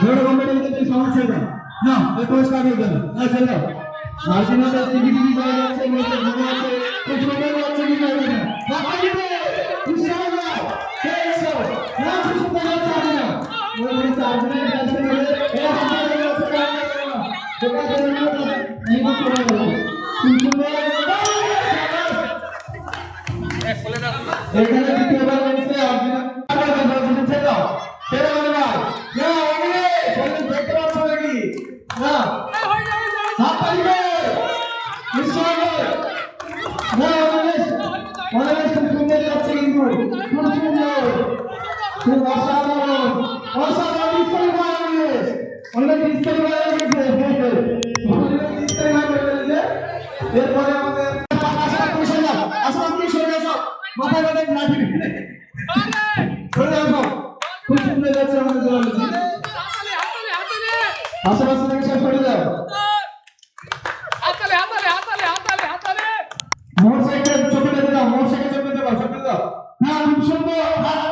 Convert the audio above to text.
ধরে কম্পিউটার সমস্যা না না পুরস্কার দিয়ে দেন না চলো মার্জিনাতে টিভি টিভি যাচ্ছে মেয়েছে মনে আছে খুব সুন্দর লাগছে কি করবে না বাবা দিবে খুশি হবে। না কে এসো? না খুব সুন্দর লাগছে না ওই ওই চারজনের কাছে গেলে এরা সুন্দর লাগছে কাজ করে না যেটা করে না এই মত করে দেবো খুব সুন্দর এখানে এরপরে আমাদের আসলে তুমি সরে যাও আসলে তুমি সরে যাও মাথায় মাথায় লাঠি সরে যাও খুব সুন্দর যাচ্ছে আমাদের জলালজি আশেপাশে খুব সুন্দর।